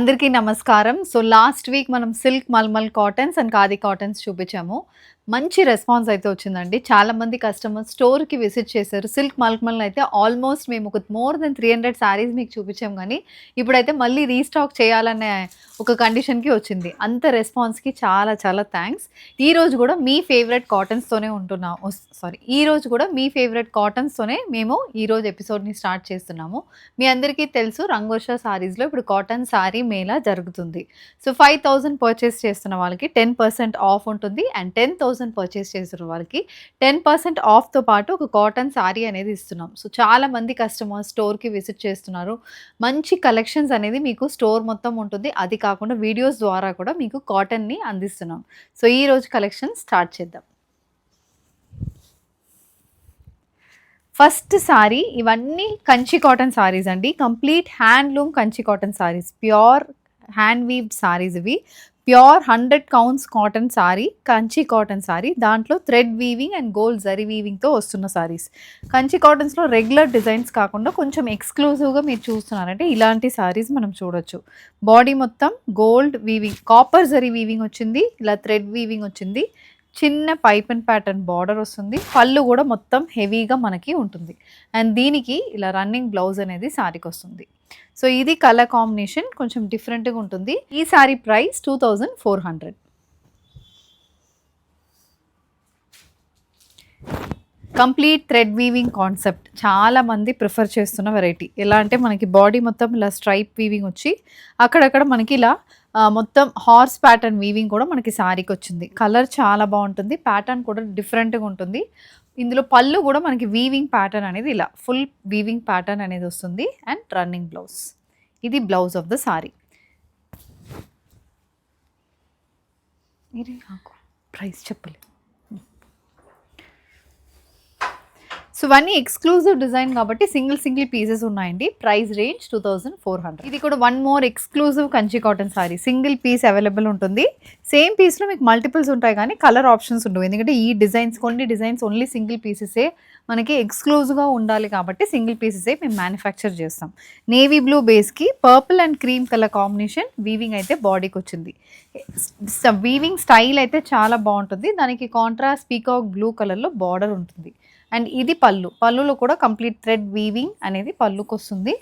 అందరికీ నమస్కారం. So last week మనం silk mulmul cottons and khadi cottons చూపించాము. మంచి రెస్పాన్స్ అయితే వచ్చిందండి. చాలామంది కస్టమర్స్ స్టోర్కి విజిట్ చేశారు. సిల్క్ మల్క్మల్ని అయితే ఆల్మోస్ట్ మేము ఒక more than three hundred saris మీకు చూపించాం కానీ ఇప్పుడైతే మళ్ళీ రీస్టాక్ చేయాలనే ఒక కండిషన్కి వచ్చింది. అంత రెస్పాన్స్కి చాలా చాలా థ్యాంక్స్ ఈ రోజు కూడా మీ ఫేవరెట్ కాటన్స్తోనే ఉంటున్నాం సారీ ఈ రోజు కూడా మీ ఫేవరెట్ కాటన్స్తోనే మేము ఈ రోజు ఎపిసోడ్ని స్టార్ట్ చేస్తున్నాము. మీ అందరికీ తెలుసు రంగోష శారీస్లో ఇప్పుడు కాటన్ శారీ మేళా జరుగుతుంది. సో ఫైవ్ థౌజండ్ పర్చేస్ చేస్తున్న వాళ్ళకి టెన్ పర్సెంట్ ఆఫ్ ఉంటుంది అండ్ టెన్ థౌజండ్ పర్చేస్ చేసిన వాళ్ళకి. టెన్ పర్సెంట్ ఆఫ్తో పాటు ఒక కాటన్ సారీ అనేది ఇస్తున్నాం. సో చాలా మంది కస్టమర్స్ స్టోర్కి విజిట్ చేస్తున్నారు. మంచి కలెక్షన్స్ అనేది మీకు స్టోర్ మొత్తం ఉంటుంది. అది కాకుండా వీడియోస్ ద్వారా కూడా మీకు కాటన్ని అందిస్తున్నాం. సో ఈ రోజు కలెక్షన్ స్టార్ట్ చేద్దాం. ఫస్ట్ సారీ ఇవన్నీ కంచి కాటన్ సారీస్ అండి. Complete handloom Kanchi cotton saris pure hand weaved saris ఇవి. Pure hundred counts cotton sari Kanchi cotton sari. దాంట్లో thread weaving and gold zari వీవింగ్తో వస్తున్న సారీస్ కంచి కాటన్స్లో రెగ్యులర్ డిజైన్స్ కాకుండా కొంచెం ఎక్స్క్లూజివ్గా మీరు చూస్తున్నారంటే ఇలాంటి సారీస్ మనం చూడొచ్చు. బాడీ మొత్తం gold weaving copper zari weaving వచ్చింది ఇలా థ్రెడ్ వీవింగ్ వచ్చింది. చిన్న పైప్ అండ్ ప్యాటర్న్ బార్డర్ వస్తుంది. పళ్ళు కూడా మొత్తం హెవీగా మనకి ఉంటుంది. అండ్ దీనికి ఇలా రన్నింగ్ బ్లౌజ్ అనేది శారీకి వస్తుంది. సో ఇది కలర్ కాంబినేషన్ కొంచెం డిఫరెంట్గా ఉంటుంది. ఈ sari price two thousand four hundred. Complete thread weaving concept. చాలా మంది ప్రిఫర్ చేస్తున్న వెరైటీ. ఎలా అంటే మనకి బాడీ మొత్తం ఇలా స్ట్రైప్ వీవింగ్ వచ్చి అక్కడక్కడ మనకి ఇలా మొత్తం హార్స్ ప్యాటర్న్ వీవింగ్ కూడా మనకి శారీకి వచ్చింది. కలర్ చాలా బాగుంటుంది. ప్యాటర్న్ కూడా డిఫరెంట్గా ఉంటుంది. ఇందులో పళ్ళు కూడా మనకి వీవింగ్ ప్యాటర్న్ అనేది ఇలా ఫుల్ వీవింగ్ ప్యాటర్న్ అనేది వస్తుంది. And running blouse. ఇది బ్లౌజ్ ఆఫ్ ద సారీ నాకు. ప్రైస్ చెప్పలేదు. సో ఇవన్నీ ఎక్స్క్లూజివ్ డిజైన్ కాబట్టి సింగిల్ సింగిల్ పీసెస్ ఉన్నాయండి. Price range two thousand four hundred ఇది కూడా one more exclusive Kanchi cotton sari single piece available ఉంటుంది. సేమ్ పీస్లో మీకు మల్టిపుల్స్ ఉంటాయి కానీ కలర్ ఆప్షన్స్ ఉండవు. ఎందుకంటే ఈ డిజైన్స్ కొన్ని డిజైన్స్ ఓన్లీ సింగిల్ పీసెసే మనకి ఎక్స్క్లూజివ్గా ఉండాలి కాబట్టి సింగిల్ పీసెసే మేము మ్యానుఫ్యాక్చర్ చేస్తాం. Navy blue బేస్కి purple and cream colour combination weaving అయితే బాడీకి వచ్చింది. వీవింగ్ స్టైల్ అయితే చాలా బాగుంటుంది. దానికి కాంట్రాస్ట్ పీకాక్ బ్లూ కలర్లో బార్డర్ ఉంటుంది. అండ్ ఇది పళ్ళు. పళ్ళులో కూడా కంప్లీట్ థ్రెడ్ వీవింగ్ అనేది పళ్ళుకి వస్తుంది.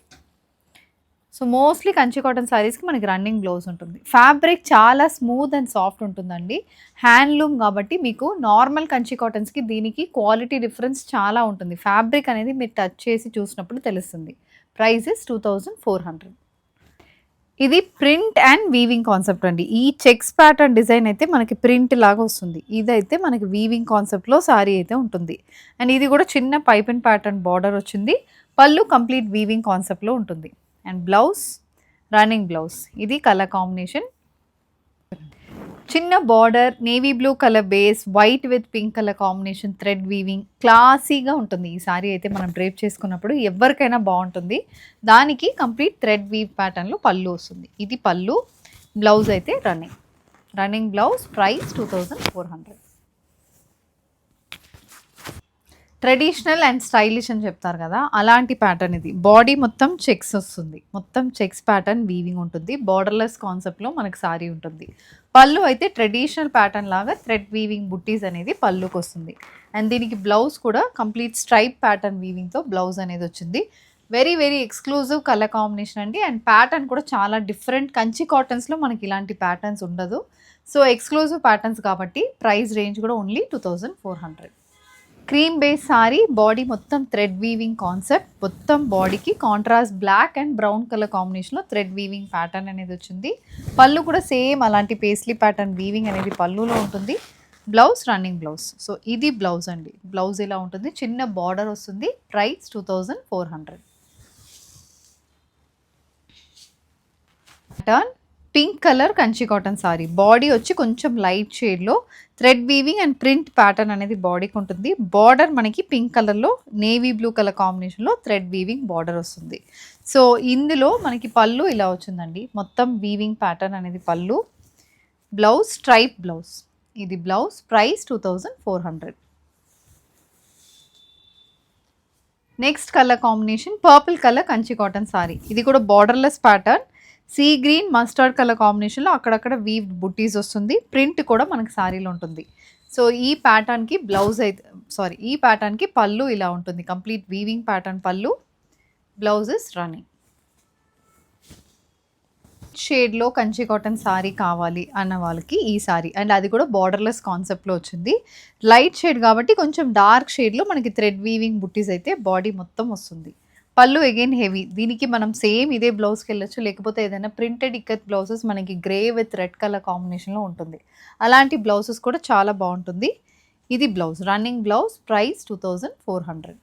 సో మోస్ట్లీ కంచి కాటన్ శారీస్కి మనకి రన్నింగ్ బ్లౌజ్ ఉంటుంది. ఫ్యాబ్రిక్ చాలా స్మూత్ అండ్ సాఫ్ట్ ఉంటుందండి. హ్యాండ్లూమ్ కాబట్టి మీకు నార్మల్ కంచి కాటన్స్కి దీనికి క్వాలిటీ డిఫరెన్స్ చాలా ఉంటుంది. ఫ్యాబ్రిక్ అనేది మీరు టచ్ చేసి చూసినప్పుడు తెలుస్తుంది. Prices two thousand four hundred. ఇది ప్రింట్ అండ్ వీవింగ్ కాన్సెప్ట్ అండి. ఈ చెక్స్ ప్యాటర్న్ డిజైన్ అయితే మనకి ప్రింట్ లాగా వస్తుంది. ఇదైతే మనకి వీవింగ్ కాన్సెప్ట్లో సారీ అయితే ఉంటుంది. అండ్ ఇది కూడా చిన్న పైప్ అండ్ ప్యాటర్న్ బార్డర్ వచ్చింది. పళ్ళు కంప్లీట్ వీవింగ్ కాన్సెప్ట్లో ఉంటుంది. And blouse running blouse. ఇది కలర్ కాంబినేషన్. చిన్న border navy blue colour base white with pink colour combination thread weaving క్లాసీగా ఉంటుంది. ఈ సారీ అయితే మనం డ్రేప్ చేసుకున్నప్పుడు ఎవరికైనా బాగుంటుంది. దానికి కంప్లీట్ థ్రెడ్ వీవ్ ప్యాటర్న్లో పళ్ళు వస్తుంది. ఇది పళ్ళు బ్లౌజ్ అయితే running. Running blouse price two thousand four hundred. Traditional and stylish అని చెప్తారు కదా అలాంటి ప్యాటర్న్ ఇది. బాడీ మొత్తం చెక్స్ వస్తుంది. మొత్తం చెక్స్ ప్యాటర్న్ వీవింగ్ ఉంటుంది. బార్డర్లెస్ కాన్సెప్ట్లో మనకు సారీ ఉంటుంది. పళ్ళు అయితే ట్రెడిషనల్ ప్యాటర్న్ లాగా థ్రెడ్ వీవింగ్ బుట్టీస్ అనేది పళ్ళుకి వస్తుంది. అండ్ దీనికి బ్లౌజ్ కూడా కంప్లీట్ స్ట్రైప్ ప్యాటర్న్ వీవింగ్తో బ్లౌజ్ అనేది వచ్చింది. Very very exclusive colour combination అండి. అండ్ ప్యాటర్న్ కూడా చాలా డిఫరెంట్ కంచి కాటన్స్లో మనకి ఇలాంటి ప్యాటర్న్స్ ఉండదు. సో ఎక్స్క్లూజివ్ ప్యాటర్న్స్ కాబట్టి ప్రైస్ రేంజ్ కూడా only two thousand four hundred cream base sari body మొత్తం థ్రెడ్ వీవింగ్ కాన్సెప్ట్. మొత్తం బాడీకి contrast black and brown colour కాంబినేషన్లో థ్రెడ్ వీవింగ్ ప్యాటర్న్ అనేది వచ్చింది. పళ్ళు కూడా సేమ్ అలాంటి పేస్లీ ప్యాటర్న్ వీవింగ్ అనేది పళ్ళులో ఉంటుంది. బ్లౌజ్ రన్నింగ్ బ్లౌజ్ సో ఇది బ్లౌజ్ అండి. బ్లౌజ్ ఇలా ఉంటుంది? చిన్న బార్డర్ వస్తుంది. Price two thousand four hundred pattern pink colour Kanchi cotton sari body వచ్చి కొంచెం లైట్ షేడ్లో thread weaving and print pattern అనేది బాడీకి ఉంటుంది. బార్డర్ మనకి పింక్ కలర్లో నేవీ బ్లూ కలర్ కాంబినేషన్లో థ్రెడ్ వీవింగ్ బార్డర్ వస్తుంది. సో ఇందులో మనకి పళ్ళు ఇలా వచ్చిందండి. మొత్తం వీవింగ్ ప్యాటర్న్ అనేది పళ్ళు బ్లౌజ్ స్ట్రైప్ బ్లౌజ్. ఇది blouse price two thousand four hundred. Next colour combination purple colour Kanchi cotton sari. ఇది కూడా borderless pattern. Sea green mustard colour కాంబినేషన్లో అక్కడక్కడ వీవ్ బుట్టీస్ వస్తుంది. ప్రింట్ కూడా మనకి శారీలో ఉంటుంది. సో ఈ ప్యాటర్న్కి బ్లౌజ్ అయితే సారీ ఈ ప్యాటర్న్కి పళ్ళు ఇలా ఉంటుంది. Complete weaving pattern pallu. Blouse is running. షేడ్లో కంచి కాటన్ సారీ కావాలి అన్న వాళ్ళకి ఈ సారీ అండ్ అది కూడా బార్డర్లెస్ కాన్సెప్ట్లో వచ్చింది. లైట్ షేడ్ కాబట్టి కొంచెం డార్క్ షేడ్లో మనకి థ్రెడ్ వీవింగ్ బుట్టీస్ అయితే బాడీ మొత్తం వస్తుంది. పళ్ళు అగైన్ హెవీ దీనికి మనం సేమ్ ఇదే బ్లౌజ్కి వెళ్ళొచ్చు. లేకపోతే ఏదైనా ప్రింటెడ్ ఇక్కత్ బ్లౌజెస్ మనకి గ్రే విత్ రెడ్ కలర్ కాంబినేషన్లో ఉంటుంది. అలాంటి బ్లౌజెస్ కూడా చాలా బాగుంటుంది. ఇది blouse running blouse price two thousand four hundred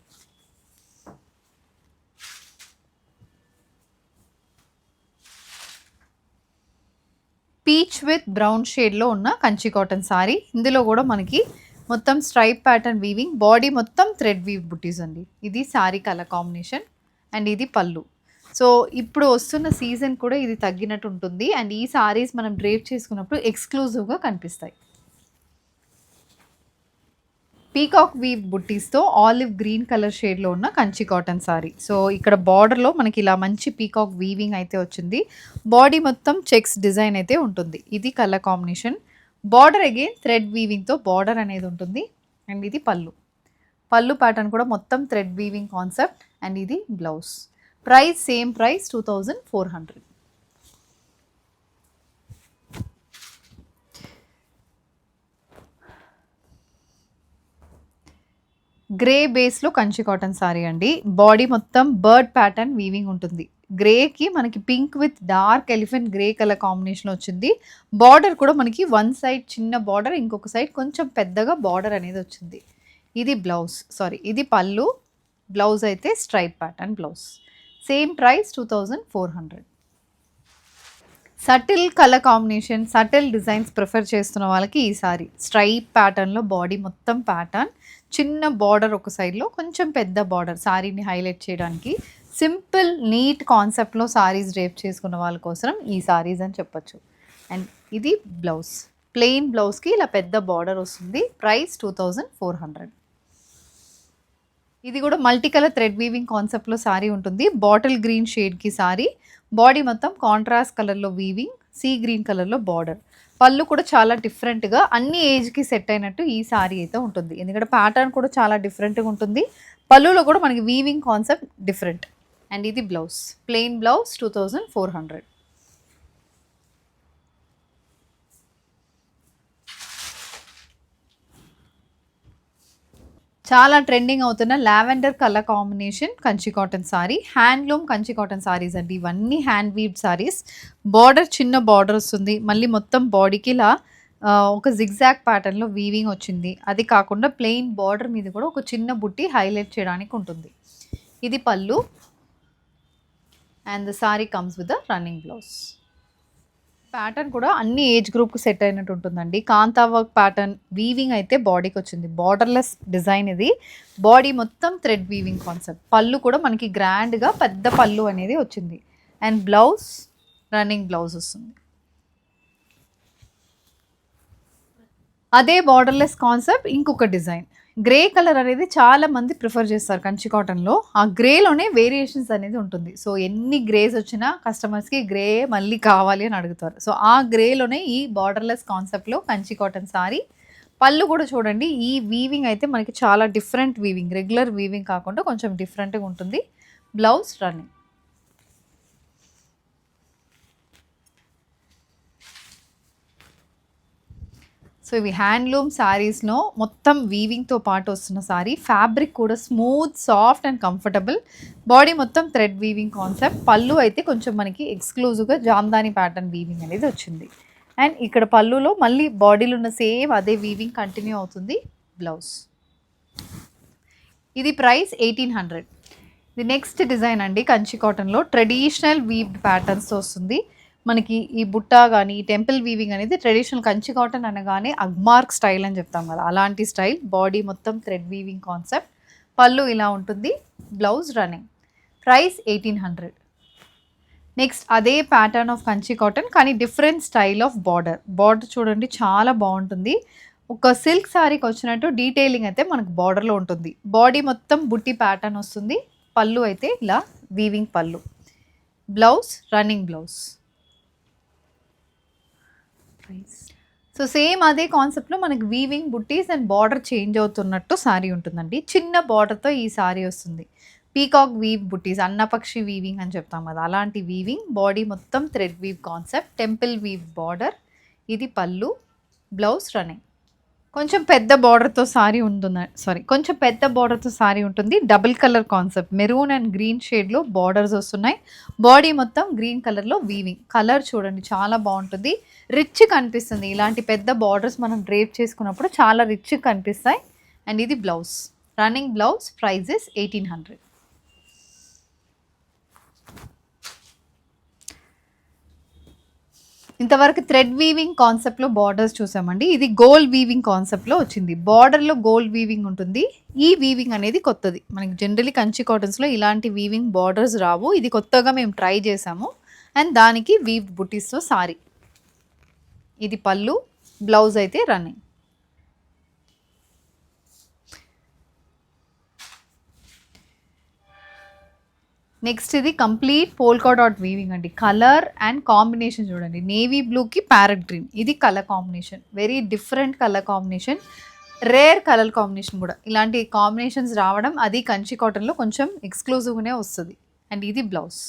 peach with brown షేడ్లో ఉన్న కంచి కాటన్ సారీ ఇందులో కూడా మనకి మొత్తం స్ట్రైప్ ప్యాటర్న్ వీవింగ్ బాడీ మొత్తం థ్రెడ్ వీవ్ బుటీస్ అండి. ఇది సారీ కలర్ కాంబినేషన్ అండ్ ఇది పళ్ళు. సో ఇప్పుడు వస్తున్న సీజన్ కూడా ఇది తగ్గినట్టు ఉంటుంది. అండ్ ఈ సారీస్ మనం డ్రేప్ చేసుకున్నప్పుడు ఎక్స్క్లూజివ్గా కనిపిస్తాయి. పీకాక్ వీవ్ బుట్టీస్తో ఆలివ్ గ్రీన్ కలర్ షేడ్లో ఉన్న కంచి కాటన్ సారీ. సో ఇక్కడ బార్డర్లో మనకి ఇలా మంచి పీకాక్ వీవింగ్ అయితే వచ్చింది. బాడీ మొత్తం చెక్స్ డిజైన్ అయితే ఉంటుంది. ఇది colour combination. Border again thread వీవింగ్తో బార్డర్ అనేది ఉంటుంది. అండ్ ఇది పళ్ళు. పళ్ళు ప్యాటర్న్ కూడా మొత్తం థ్రెడ్ వీవింగ్ కాన్సెప్ట్. అండ్ ఇది blouse. Price same price two thousand four hundred. Grey బేస్లో కంచి కాటన్ సారీ అండి. బాడీ మొత్తం బర్డ్ ప్యాటర్న్ వీవింగ్ ఉంటుంది. గ్రేకి మనకి pink with dark elephant grey colour combination వచ్చింది. బార్డర్ కూడా మనకి వన్ సైడ్ చిన్న బార్డర్ ఇంకొక సైడ్ కొంచెం పెద్దగా బార్డర్ అనేది వచ్చింది. ఇది బ్లౌజ్ సారీ ఇది పళ్ళు బ్లౌజ్ అయితే stripe pattern blouse. Same price two thousand four hundred. Subtle colour combination subtle designs prefer చేస్తున్న వాళ్ళకి ఈ సారీ. స్ట్రైప్ ప్యాటర్న్లో బాడీ మొత్తం ప్యాటర్న్. చిన్న బార్డర్ ఒక సైడ్లో కొంచెం పెద్ద బార్డర్ సారీని హైలైట్ చేయడానికి. సింపుల్ నీట్ కాన్సెప్ట్లో సారీస్ డ్రేప్ చేసుకున్న వాళ్ళ కోసం ఈ సారీస్ అని చెప్పొచ్చు. అండ్ ఇది బ్లౌజ్. ప్లెయిన్ బ్లౌజ్కి ఇలా పెద్ద బార్డర్ వస్తుంది. Price two thousand four hundred. ఇది కూడా మల్టీ కలర్ థ్రెడ్ వీవింగ్ కాన్సెప్ట్లో సారీ ఉంటుంది. బాటిల్ గ్రీన్ షేడ్కి సారీ బాడీ మొత్తం కాంట్రాస్ట్ కలర్లో వీవింగ్ సీ గ్రీన్ కలర్లో బార్డర్ పళ్ళు కూడా చాలా డిఫరెంట్గా అన్ని ఏజ్కి సెట్ అయినట్టు ఈ సారీ అయితే ఉంటుంది. ఎందుకంటే ప్యాటర్న్ కూడా చాలా డిఫరెంట్గా ఉంటుంది. పళ్ళులో కూడా మనకి వీవింగ్ కాన్సెప్ట్ డిఫరెంట్ అండ్ ఇది blouse plain blouse two thousand four hundred చాలా ట్రెండింగ్ అవుతున్న lavender colour combination Kanchi cotton sari handloom Kanchi cotton saris అండి. ఇవన్నీ హ్యాండ్ వీవ్ సారీస్ బార్డర్ చిన్న బార్డర్ వస్తుంది. మళ్ళీ మొత్తం బాడీకి ఇలా ఒక జిగ్జాగ్ ప్యాటర్న్లో వీవింగ్ వచ్చింది. అది కాకుండా ప్లెయిన్ బార్డర్ మీద కూడా ఒక చిన్న బుట్టి హైలైట్ చేయడానికి ఉంటుంది. ఇది pallu. And the sari comes with the running blouse pattern కూడా అన్ని ఏజ్ గ్రూప్కి సెట్ అయినట్టు ఉంటుందండి. కాంతా వర్క్ ప్యాటర్న్ వీవింగ్ అయితే బాడీకి వచ్చింది. బార్డర్లెస్ డిజైన్ ఇది. బాడీ మొత్తం థ్రెడ్ వీవింగ్ కాన్సెప్ట్ పళ్ళు కూడా మనకి గ్రాండ్గా పెద్ద పళ్ళు అనేది వచ్చింది. అండ్ బ్లౌజ్ రన్నింగ్ బ్లౌజ్ వస్తుంది. అదే బార్డర్లెస్ కాన్సెప్ట్ ఇంకొక డిజైన్ గ్రే కలర్ అనేది చాలా మంది ప్రిఫర్ చేస్తారు కంచి కాటన్లో ఆ గ్రేలోనే వేరియేషన్స్ అనేది ఉంటుంది. సో ఎన్ని గ్రేస్ వచ్చినా కస్టమర్స్కి గ్రే మళ్ళీ కావాలి అని అడుగుతారు. సో ఆ గ్రేలోనే ఈ బార్డర్లెస్ కాన్సెప్ట్లో కంచి కాటన్ సారీ పళ్ళు కూడా చూడండి ఈ వీవింగ్ అయితే మనకి చాలా డిఫరెంట్ వీవింగ్ రెగ్యులర్ వీవింగ్ కాకుండా కొంచెం డిఫరెంట్గా ఉంటుంది. బ్లౌజ్ రన్నింగ్ సో ఇవి హ్యాండ్లూమ్ శారీస్లో మొత్తం వీవింగ్తో పాటు వస్తున్న సారీ. ఫ్యాబ్రిక్ కూడా smooth soft and comfortable body మొత్తం థ్రెడ్ వీవింగ్ కాన్సెప్ట్ పళ్ళు అయితే కొంచెం మనకి ఎక్స్క్లూజివ్గా జామ్దాని ప్యాటర్న్ వీవింగ్ అనేది వచ్చింది. అండ్ ఇక్కడ పళ్ళులో మళ్ళీ బాడీలో ఉన్న సేమ్ అదే వీవింగ్ కంటిన్యూ అవుతుంది. బ్లౌజ్ ఇది ప్రైస్ ఎయిటీన్ హండ్రెడ్ ఇది నెక్స్ట్ డిజైన్ అండి. కంచి కాటన్లో ట్రెడిషనల్ వీవ్డ్ ప్యాటర్న్స్తో వస్తుంది. మనకి ఈ బుట్ట కానీ ఈ టెంపుల్ వీవింగ్ అనేది ట్రెడిషనల్ కంచి కాటన్ అనగానే అగ్మార్క్ స్టైల్ అని చెప్తాం కదా. అలాంటి స్టైల్ బాడీ మొత్తం థ్రెడ్ వీవింగ్ కాన్సెప్ట్. పళ్ళు ఇలా ఉంటుంది blouse running. Price eighteen hundred. Next అదే ప్యాటర్న్ ఆఫ్ కంచి కాటన్ కానీ different style of border border చూడండి చాలా బాగుంటుంది. ఒక సిల్క్ శారీకి వచ్చినట్టు డీటెయిలింగ్ అయితే మనకు బార్డర్లో ఉంటుంది. బాడీ మొత్తం బుట్టి ప్యాటర్న్ వస్తుంది. పళ్ళు అయితే ఇలా weaving pallu. Blouse running blouse so same అదే కాన్సెప్ట్లో మనకి weaving buttis and border change అవుతున్నట్టు శారీ ఉంటుందండి. చిన్న బార్డర్తో ఈ శారీ వస్తుంది. పీకాక్ వీవ్ బుట్టీస్ అన్నపక్షి వీవింగ్ అని చెప్తాం కదా అలాంటి వీవింగ్ బాడీ మొత్తం thread weave concept temple weave border ఇది పళ్ళు బ్లౌజ్ రన్నింగ్ కొంచెం పెద్ద బార్డర్తో సారీ ఉంటుంది సారీ కొంచెం పెద్ద బార్డర్తో సారీ ఉంటుంది. Double colour concept maroon and green షేడ్లో బార్డర్స్ వస్తున్నాయి. బాడీ మొత్తం గ్రీన్ కలర్లో వీవింగ్ కలర్ చూడండి చాలా బాగుంటుంది. రిచ్ కనిపిస్తుంది. ఇలాంటి పెద్ద బార్డర్స్ మనం డ్రేప్ చేసుకున్నప్పుడు చాలా రిచ్ కనిపిస్తాయి. అండ్ ఇది blouse running blouse prices eighteen hundred ఇంతవరకు థ్రెడ్ వీవింగ్ కాన్సెప్ట్లో బార్డర్స్ చూసామండి. ఇది గోల్డ్ వీవింగ్ కాన్సెప్ట్లో వచ్చింది. బార్డర్లో గోల్డ్ వీవింగ్ ఉంటుంది. ఈ వీవింగ్ అనేది కొత్తది. మనకి జనరలీ కంచి కాటన్స్లో ఇలాంటి వీవింగ్ బార్డర్స్ రావు. ఇది కొత్తగా మేము ట్రై చేసాము. అండ్ దానికి వీవ్ బుటీస్తో సారీ ఇది పళ్ళు బ్లౌజ్ అయితే రన్నింగ్ నెక్స్ట్ ఇది కంప్లీట్ పోల్కా డాట్ వీవింగ్ అండి. కలర్ అండ్ కాంబినేషన్ చూడండి. నేవీ బ్లూకి ప్యారెట్ గ్రీన్ ఇది colour combination very different colour combination rare colour combination కూడా. ఇలాంటి కాంబినేషన్స్ రావడం అది కంచి కాటన్లో కొంచెం ఎక్స్క్లూజివ్గానే వస్తుంది. అండ్ ఇది బ్లౌజ్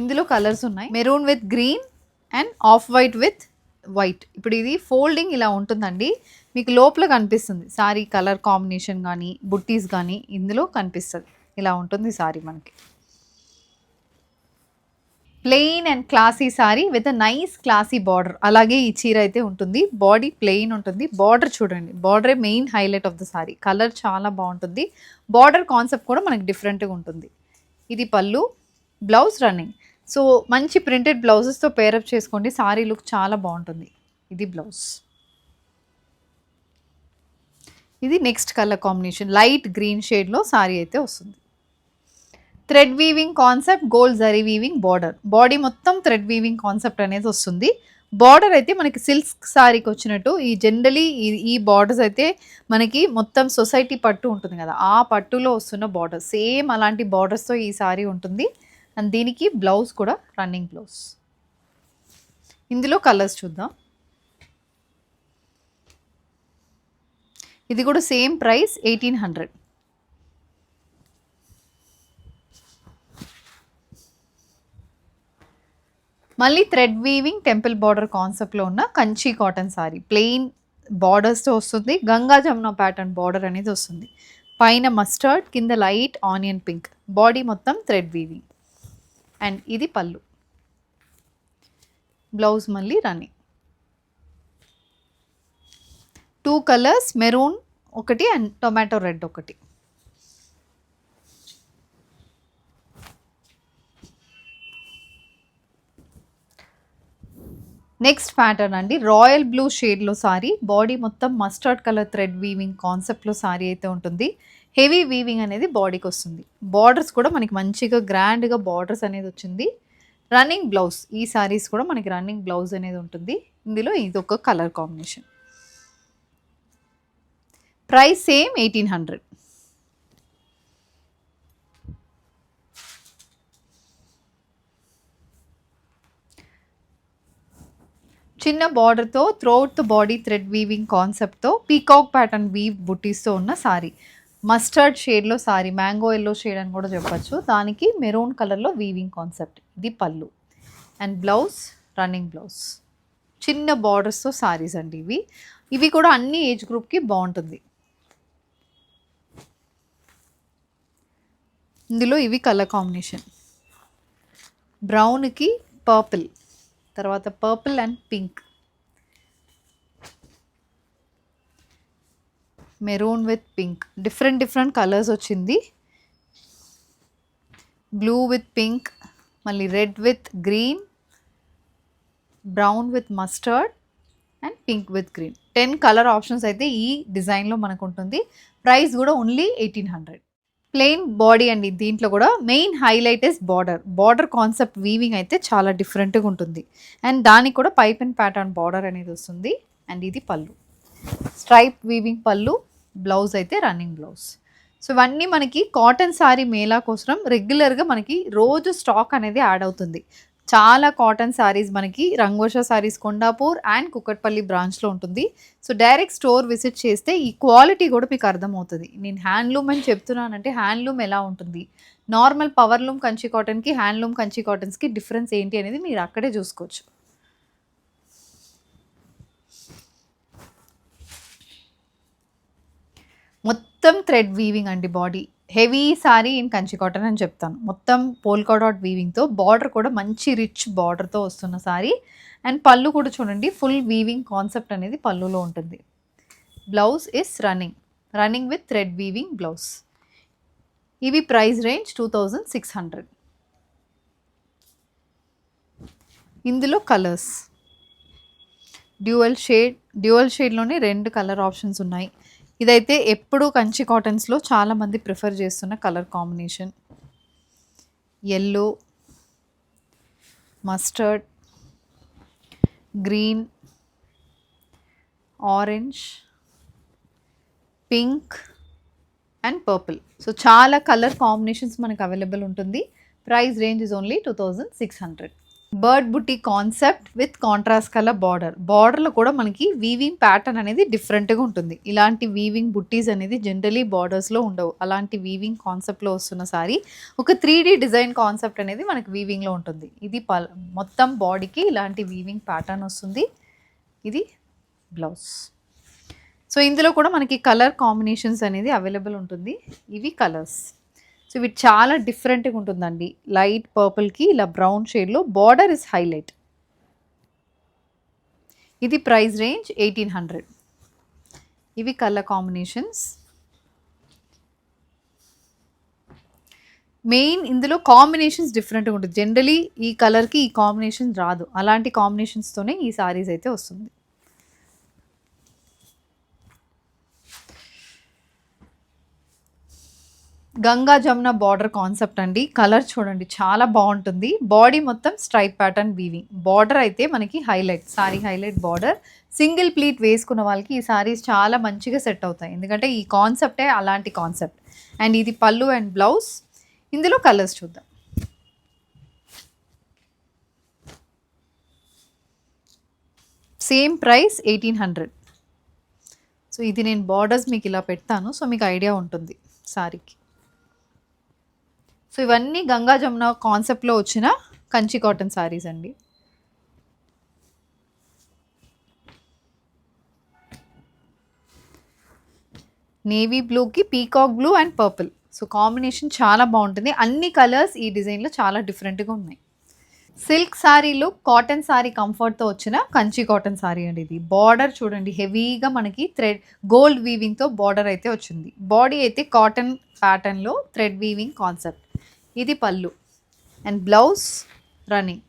ఇందులో కలర్స్ ఉన్నాయి. Maroon with green and off white with white ఇప్పుడు ఇది ఫోల్డింగ్ ఇలా ఉంటుందండి. మీకు లోపల కనిపిస్తుంది. సారీ కలర్ కాంబినేషన్ కానీ బుట్టీస్ కానీ ఇందులో కనిపిస్తుంది. ఇలా ఉంటుంది సారీ మనకి. Plain and classy sari with nice classy border అలాగే ఈ చీర అయితే ఉంటుంది. బాడీ ప్లెయిన్ ఉంటుంది. బార్డర్ చూడండి. బార్డరే main highlight of the sari colour చాలా బాగుంటుంది. బార్డర్ కాన్సెప్ట్ కూడా మనకి డిఫరెంట్గా ఉంటుంది. ఇది పళ్ళు. బ్లౌజ్ రన్నింగ్ సో మంచి ప్రింటెడ్ బ్లౌజెస్తో పేరప్ చేసుకోండి. సారీ లుక్ చాలా బాగుంటుంది. ఇది బ్లౌజ్ ఇది next colour combination light green షేడ్లో సారీ అయితే వస్తుంది. Thread weaving concept gold zari weaving border. Body మొత్తం థ్రెడ్ వీవింగ్ కాన్సెప్ట్ అనేది వస్తుంది. బార్డర్ అయితే మనకి సిల్క్ సారీకి వచ్చినట్టు ఈ జనరలీ ఈ ఈ బార్డర్స్ అయితే మనకి మొత్తం సొసైటీ పట్టు ఉంటుంది కదా ఆ పట్టులో వస్తున్న బార్డర్. సేమ్ అలాంటి బార్డర్స్తో ఈ సారీ ఉంటుంది. అండ్ దీనికి బ్లౌజ్ కూడా రన్నింగ్ బ్లౌజ్. ఇందులో కలర్స్ చూద్దాం. ఇది కూడా సేమ్ ప్రైస్ ఎయిటీన్ హండ్రెడ్. మళ్ళీ థ్రెడ్ వీవింగ్ టెంపుల్ బార్డర్ కాన్సెప్ట్లో ఉన్న కంచి కాటన్ సారీ ప్లెయిన్ బార్డర్స్తో వస్తుంది. గంగా జమున ప్యాటర్న్ బార్డర్ అనేది వస్తుంది. పైన మస్టర్డ్ కింద లైట్ ఆనియన్ పింక్ బాడీ మొత్తం థ్రెడ్ వీవింగ్ అండ్ ఇది పళ్ళు. బ్లౌజ్ మళ్ళీ రన్నింగ్ టూ కలర్స్ మెరూన్ ఒకటి అండ్ టొమాటో రెడ్ ఒకటి. నెక్స్ట్ ప్యాటర్న్ అండి రాయల్ బ్లూ షేడ్లో సారీ బాడీ మొత్తం మస్టర్డ్ కలర్ థ్రెడ్ వీవింగ్ కాన్సెప్ట్లో సారీ అయితే ఉంటుంది. హెవీ వీవింగ్ అనేది బాడీకి వస్తుంది. బార్డర్స్ కూడా మనకి మంచిగా గ్రాండ్గా బార్డర్స్ అనేది వచ్చింది. రన్నింగ్ బ్లౌజ్ ఈ సారీస్ కూడా మనకి రన్నింగ్ బ్లౌజ్ అనేది ఉంటుంది. ఇందులో ఇది ఒక colour combination price same eighteen hundred చిన్న బార్డర్తో throughout the body thread weaving కాన్సెప్ట్తో పీకాక్ ప్యాటర్న్ వీవ్ బుటీస్తో ఉన్న సారీ. మస్టర్డ్ షేడ్లో సారీ మ్యాంగో ఎల్లో షేడ్ అని కూడా చెప్పచ్చు. దానికి మెరూన్ కలర్లో వీవింగ్ కాన్సెప్ట్ ఇది pallu. And blouse running blouse చిన్న బార్డర్స్తో సారీస్ అండి ఇవి. ఇవి కూడా అన్ని ఏజ్ గ్రూప్కి బాగుంటుంది. ఇందులో ఇవి కలర్ కాంబినేషన్ బ్రౌన్కి పర్పుల్ తర్వాత purple and pink maroon with pink different different colours వచ్చింది. బ్లూ విత్ పింక్ మళ్ళీ red with green brown with mustard and pink with green ten colour options అయితే ఈ డిజైన్లో మనకు ఉంటుంది ప్రైస్ కూడా only eighteen hundred plain body అండి. దీంట్లో కూడా main highlight is border border concept weaving అయితే చాలా డిఫరెంట్గా ఉంటుంది. అండ్ దానికి కూడా పైప్ అండ్ ప్యాటర్న్ బార్డర్ అనేది వస్తుంది. అండ్ ఇది pallu. Stripe weaving pallu blouse అయితే రన్నింగ్ బ్లౌజ్ సో ఇవన్నీ మనకి కాటన్ సారీ మేళా కోసం రెగ్యులర్గా మనకి రోజు స్టాక్ అనేది యాడ్ అవుతుంది. చాలా కాటన్ శారీస్ మనకి రంగోషా శారీస్ కొండాపూర్ అండ్ కుక్కట్పల్లి బ్రాంచ్లో ఉంటుంది. సో డైరెక్ట్ స్టోర్ విజిట్ చేస్తే ఈ క్వాలిటీ కూడా మీకు అర్థమవుతుంది. నేను హ్యాండ్లూమ్ అని చెప్తున్నానంటే హ్యాండ్లూమ్ ఎలా ఉంటుంది? నార్మల్ పవర్లూమ్ కంచి కాటన్కి హ్యాండ్లూమ్ కంచి కాటన్స్కి డిఫరెన్స్ ఏంటి అనేది మీరు అక్కడే చూసుకోవచ్చు. మొత్తం థ్రెడ్ వీవింగ్ అండి body heavy sari in Kanchi cotton అని చెప్తాను. మొత్తం పోల్కా డాట్ వీవింగ్తో బార్డర్ కూడా మంచి రిచ్ బార్డర్తో వస్తున్న సారీ. అండ్ పళ్ళు కూడా చూడండి ఫుల్ వీవింగ్ కాన్సెప్ట్ అనేది పళ్ళులో ఉంటుంది. Blouse is running running with thread weaving blouse ఇవి price range two thousand six hundred ఇందులో కలర్స్ డ్యూయల్ షేడ్ డ్యూయల్ షేడ్లోనే రెండు కలర్ ఆప్షన్స్ ఉన్నాయి. ఇదైతే ఎప్పుడూ కంచి కాటన్స్లో చాలామంది ప్రిఫర్ చేస్తున్న colour combination. Yellow mustard green orange pink and purple. So చాలా కలర్ కాంబినేషన్స్ మనకు అవైలబుల్ ఉంటుంది. Price range is only two thousand six hundred. Bird buti concept with contrast colour border. బార్డర్లో కూడా మనకి వీవింగ్ ప్యాటర్న్ అనేది డిఫరెంట్గా ఉంటుంది. ఇలాంటి వీవింగ్ బుట్టీస్ అనేది జనరలీ బార్డర్స్లో ఉండవు. అలాంటి వీవింగ్ కాన్సెప్ట్లో వస్తున్న సారీ ఒక త్రీ డిజైన్ కాన్సెప్ట్ అనేది మనకి వీవింగ్లో ఉంటుంది. ఇది ప మొత్తం బాడీకి ఇలాంటి వీవింగ్ ప్యాటర్న్ వస్తుంది. ఇది బ్లౌజ్ సో ఇందులో కూడా మనకి కలర్ కాంబినేషన్స్ అనేది అవైలబుల్ ఉంటుంది. ఇవి కలర్స్ సో ఇవి చాలా డిఫరెంట్గా ఉంటుందండి. లైట్ పర్పుల్కి ఇలా బ్రౌన్ షేడ్లో బార్డర్ ఇస్ హైలైట్. ఇది ప్రైస్ రేంజ్ ఎయిటీన్ హండ్రెడ్. ఇవి కలర్ కాంబినేషన్స్. మెయిన్ ఇందులో కాంబినేషన్స్ డిఫరెంట్గా ఉంటుంది. జనరలీ ఈ కలర్కి ఈ కాంబినేషన్ రాదు. అలాంటి కాంబినేషన్స్తోనే ఈ సారీస్ అయితే వస్తుంది. గంగా జమున బార్డర్ కాన్సెప్ట్ అండి. కలర్ చూడండి చాలా బాగుంటుంది. బాడీ మొత్తం స్ట్రైప్ ప్యాటర్న్ వీవింగ్ బార్డర్ అయితే మనకి highlight sari highlight border. Single pleat వేసుకున్న వాళ్ళకి ఈ సారీస్ చాలా మంచిగా సెట్ అవుతాయి. ఎందుకంటే ఈ కాన్సెప్టే అలాంటి కాన్సెప్ట్. అండ్ ఇది పళ్ళు అండ్ బ్లౌజ్. ఇందులో కలర్స్ చూద్దాం. Same price eighteen hundred. So ఇది నేను బార్డర్స్ మీకు ఇలా పెడతాను. సో మీకు ఐడియా ఉంటుంది సారీకి. సో ఇవన్నీ గంగా జమున కాన్సెప్ట్లో వచ్చిన కంచి కాటన్ సారీస్ అండి. నేవీ బ్లూకి peacock blue and purple so combination చాలా బాగుంటుంది. అన్ని కలర్స్ ఈ డిజైన్లో చాలా డిఫరెంట్గా ఉన్నాయి. సిల్క్ శారీలో కాటన్ శారీ కంఫర్ట్తో వచ్చిన కంచి కాటన్ శారీ అండి ఇది. బార్డర్ చూడండి హెవీగా మనకి థ్రెడ్ గోల్డ్ వీవింగ్తో బార్డర్ అయితే వచ్చింది. బాడీ అయితే కాటన్ ప్యాటర్న్లో థ్రెడ్ వీవింగ్ కాన్సెప్ట్. ఇది pallu. And blouse running.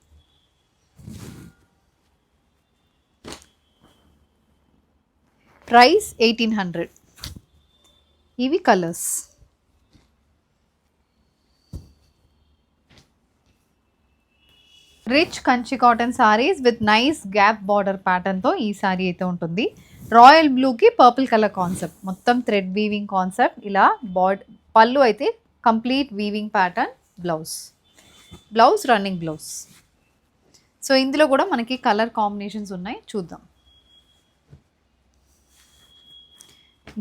Price eighteen hundred. ఇవి colours. Rich Kanchi cotton saris with nice gap border ప్యాటర్న్తో ఈ సారీ అయితే ఉంటుంది. రాయల్ బ్లూకి పర్పుల్ కలర్ కాన్సెప్ట్ మొత్తం థ్రెడ్ వీవింగ్ కాన్సెప్ట్ ఇలా బాడ్ పళ్ళు అయితే complete weaving pattern blouse blouse running blouse so ఇందులో కూడా మనకి కలర్ కాంబినేషన్స్ ఉన్నాయి. చూద్దాం.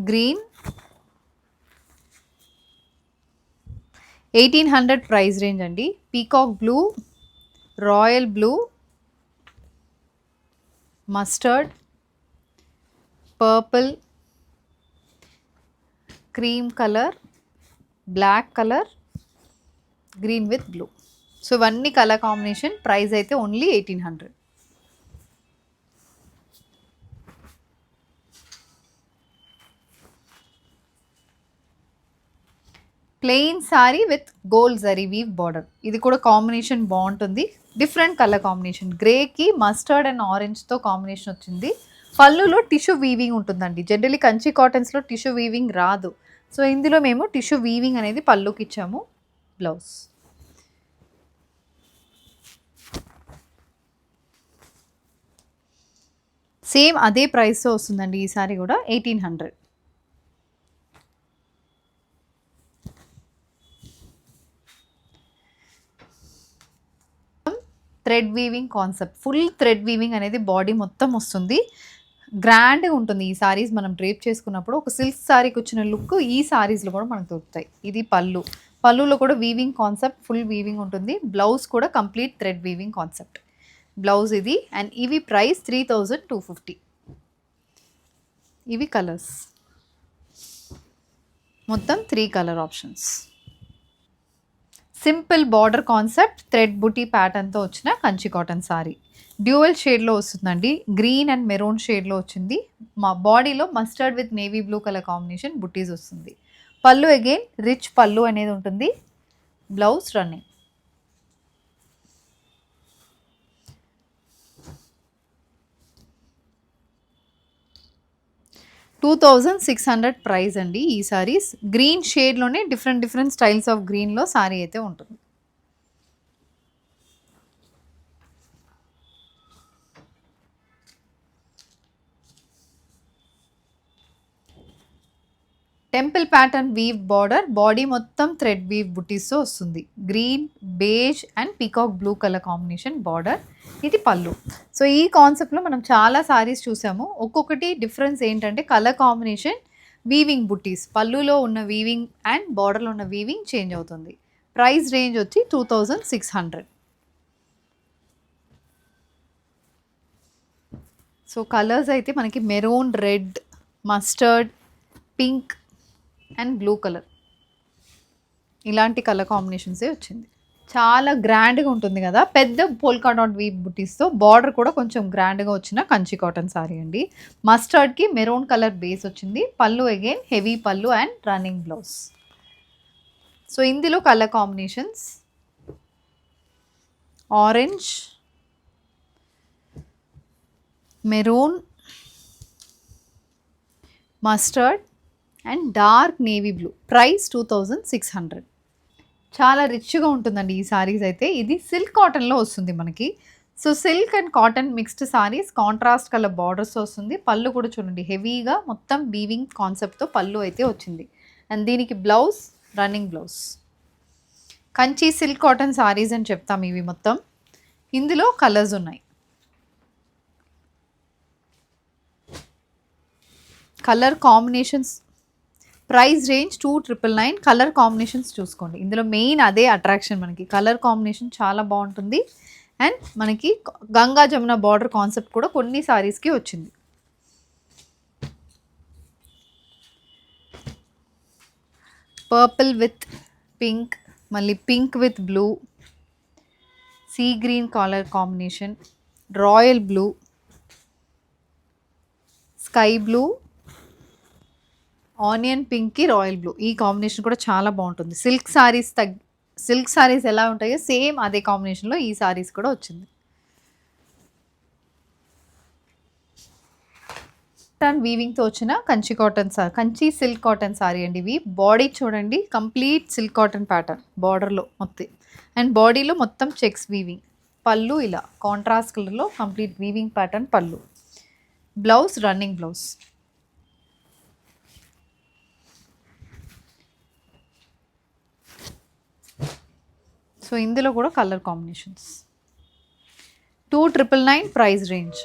Green eighteen hundred price range అండి. Peacock blue royal blue mustard purple cream colour black colour green with blue. So ఇవన్నీ colour combination price అయితే only eighteen hundred. Plain sari with gold zari weave border. ఇది కూడా combination బాగుంటుంది. Different colour combination. గ్రేకి mustard and ఆరెంజ్తో combination వచ్చింది. పళ్ళులో tissue weaving ఉంటుందండి. Generally Kanchi కాటన్స్లో టిష్యూ వీవింగ్ రాదు. సో ఇందులో మేము టిష్యూ వీవింగ్ అనేది పళ్ళుకి ఇచ్చాము. బ్లౌజ్. సేమ్ అదే ప్రైస్తో వస్తుందండి ఈసారి కూడా. Eighteen hundred. Thread weaving concept. Full thread weaving అనేది బాడీ మొత్తం వస్తుంది. గ్రాండ్గా ఉంటుంది ఈ సారీస్ మనం డ్రేప్ చేసుకున్నప్పుడు. ఒక సిల్క్ సారీకి వచ్చిన లుక్ ఈ సారీస్లో కూడా మనకు దొరుకుతాయి. ఇది పళ్ళు. పళ్ళులో కూడా వీవింగ్ కాన్సెప్ట్ ఫుల్ వీవింగ్ ఉంటుంది. బ్లౌజ్ కూడా complete thread weaving concept. Blouse ఇది. అండ్ ఇవి price three thousand two fifty. ఇవి కలర్స్. మొత్తం three colour options. Simple border concept thread buti ప్యాటర్న్తో వచ్చిన కంచి కాటన్ సారీ. డ్యూయల్ షేడ్లో వస్తుందండి. గ్రీన్ అండ్ మెరూన్ షేడ్లో వచ్చింది. మా బాడీలో mustard with navy blue colour combination butis వస్తుంది. పళ్ళు అగైన్ రిచ్ పళ్ళు అనేది ఉంటుంది. Blouse running. Two thousand six hundred price అండి ఈ సారీస్ గ్రీన్ షేడ్లోనే డిఫరెంట్ డిఫరెంట్ స్టైల్స్ ఆఫ్ గ్రీన్లో సారీ అయితే ఉంటుంది. Temple pattern weave border body మొత్తం థ్రెడ్ వీవ్ బుటీస్తో వస్తుంది. Green beige and peacock blue colour combination border ఇది పళ్ళు. సో ఈ కాన్సెప్ట్లో మనం చాలా సారీస్ చూసాము. ఒక్కొక్కటి డిఫరెన్స్ ఏంటంటే కలర్ కాంబినేషన్ వీవింగ్ బుట్టీస్ పళ్ళులో ఉన్న వీవింగ్ అండ్ బార్డర్లో ఉన్న వీవింగ్ చేంజ్ అవుతుంది. ప్రైస్ రేంజ్ వచ్చి two thousand six hundred so colours అయితే మనకి maroon red mustard pink and blue colour ఇలాంటి కలర్ కాంబినేషన్సే వచ్చింది. చాలా గ్రాండ్గా ఉంటుంది కదా. పెద్ద పోల్కా డాట్ వీ బుటీస్తో బార్డర్ కూడా కొంచెం గ్రాండ్గా వచ్చిన కంచి కాటన్ సారీ అండి. మస్టర్డ్కి మెరూన్ కలర్ బేస్ వచ్చింది. Pallu again heavy pallu and running blouse so ఇందులో colour combinations orange maroon mustard and dark navy blue price two thousand six hundred చాలా రిచ్గా ఉంటుందండి ఈ సారీస్ అయితే. ఇది సిల్క్ కాటన్లో వస్తుంది మనకి. So silk and cotton mixed saris contrast colour borders వస్తుంది. పళ్ళు కూడా చూడండి హెవీగా మొత్తం వీవింగ్ కాన్సెప్ట్తో పళ్ళు అయితే వచ్చింది. అండ్ దీనికి blouse running blouse Kanchi silk cotton saris అని చెప్తాం ఇవి మొత్తం. ఇందులో కలర్స్ ఉన్నాయి. Colour combinations price range two triple nine. Colour combinations చూసుకోండి. ఇందులో మెయిన్ అదే అట్రాక్షన్ మనకి. కలర్ కాంబినేషన్ చాలా బాగుంటుంది. అండ్ మనకి గంగా జమున బార్డర్ కాన్సెప్ట్ కూడా కొన్ని సారీస్కి వచ్చింది. పర్పుల్ విత్ పింక్ మళ్ళీ pink with blue sea green colour combination royal blue sky blue onion పింక్కి రాయల్ బ్లూ. ఈ కాంబినేషన్ కూడా చాలా బాగుంటుంది. సిల్క్ సారీస్ తగ్ సిల్క్ సారీస్ ఎలా ఉంటాయో సేమ్ అదే కాంబినేషన్లో ఈ సారీస్ కూడా వచ్చింది. కాటన్ వీవింగ్తో వచ్చిన Kanchi cotton sari Kanchi silk cotton sari అండి ఇవి. బాడీ చూడండి కంప్లీట్ సిల్క్ కాటన్ ప్యాటర్న్ బార్డర్లో మొత్తం. అండ్ బాడీలో మొత్తం చెక్స్ వీవింగ్. పళ్ళు ఇలా కాంట్రాస్ట్ కలర్లో complete weaving pattern pallu. Blouse running blouse. So ఇందులో కూడా colour combinations. Two triple nine price range.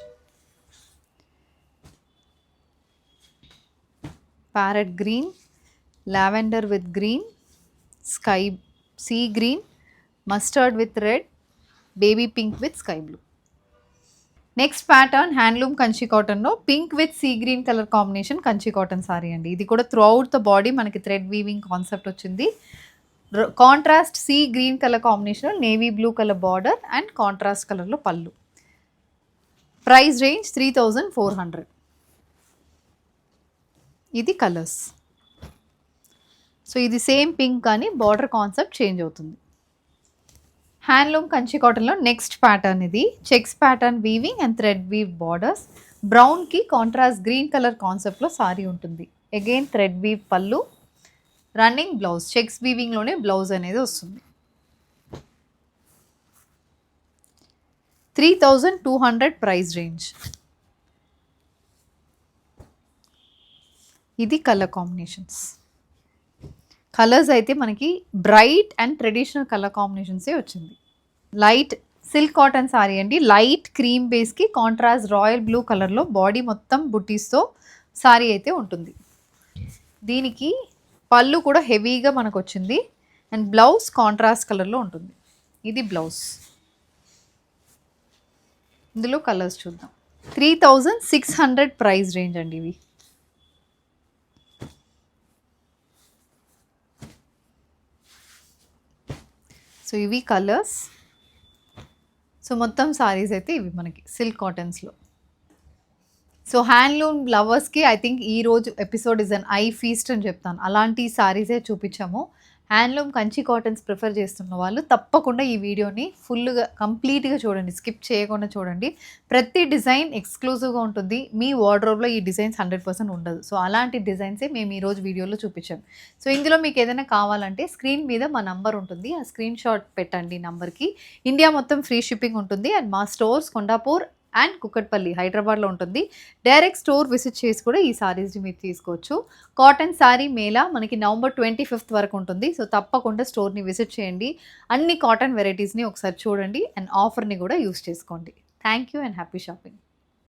Parrot green lavender with green sky sea green mustard with red baby pink with sky blue. Next pattern handloom Kanchi కాటన్లో pink with sea green colour combination Kanchi cotton sari అండి. ఇది కూడా throughout the body మనకి thread weaving concept వచ్చింది. Contrast sea green colour combination navy blue colour border and contrast కలర్లో pallu. Price range three thousand four hundred ఇది colours so ఇది same pink కానీ border concept change అవుతుంది. Handloom Kanchi కాటన్లో next pattern ఇది. Checks pattern weaving and thread weave borders బ్రౌన్కి contrast green colour కాన్సెప్ట్లో సారీ ఉంటుంది. Again thread weave pallu. Running blouse checks వీవింగ్లోనే blouse అనేది వస్తుంది. Three thousand two hundred price range. ఇది colour combinations. Colours అయితే మనకి బ్రైట్ అండ్ ట్రెడిషనల్ కలర్ కాంబినేషన్సే వచ్చింది. Light silk cotton sari అండి. లైట్ క్రీమ్ బేస్కి కాంట్రాస్ట్ రాయల్ బ్లూ కలర్లో బాడీ మొత్తం బుటీస్తో సారీ అయితే ఉంటుంది. దీనికి పళ్ళు కూడా హెవీగా మనకు వచ్చింది అండ్ బ్లౌజ్ కాంట్రాస్ట్ కలర్లో ఉంటుంది. ఇది బ్లౌజ్. ఇందులో కలర్స్ చూద్దాం. Three thousand six hundred price range అండి ఇవి. సో ఇవి కలర్స్. సో మొత్తం సారీస్ అయితే ఇవి మనకి సిల్క్ కాటన్స్లో. సో హ్యాండ్లూమ్ లవర్స్కి ఐ థింక్ ఈ రోజు episode is an eye feast అని చెప్తాను. అలాంటి సారీసే చూపించాము. హ్యాండ్లూమ్ కంచి కాటన్స్ ప్రిఫర్ చేస్తున్న వాళ్ళు తప్పకుండా ఈ వీడియోని ఫుల్గా కంప్లీట్గా చూడండి. స్కిప్ చేయకుండా చూడండి. ప్రతి డిజైన్ ఎక్స్క్లూజివ్గా ఉంటుంది. మీ వార్డ్రోబ్లో ఈ డిజైన్స్ హండ్రెడ్ పర్సెంట్ ఉండదు. సో అలాంటి డిజైన్సే మేము ఈరోజు వీడియోలో చూపించాం. సో ఇందులో మీకు ఏదైనా కావాలంటే స్క్రీన్ మీద మా నంబర్ ఉంటుంది. ఆ స్క్రీన్ షాట్ పెట్టండి నంబర్కి. ఇండియా మొత్తం ఫ్రీ షిప్పింగ్ ఉంటుంది. అండ్ మా స్టోర్స్ కొండాపూర్ అండ్ కుక్కట్పల్లి హైదరాబాద్లో ఉంటుంది. డైరెక్ట్ స్టోర్ విజిట్ చేసి కూడా ఈ సారీస్ని మీరు తీసుకోవచ్చు. కాటన్ సారీ మేళా మనకి నవంబర్ ట్వంటీ ఫిఫ్త్ వరకు ఉంటుంది. సో తప్పకుండా స్టోర్ని విజిట్ చేయండి. అన్ని కాటన్ వెరైటీస్ని ఒకసారి చూడండి. అండ్ ఆఫర్ని కూడా యూస్ చేసుకోండి. Thank you and happy shopping.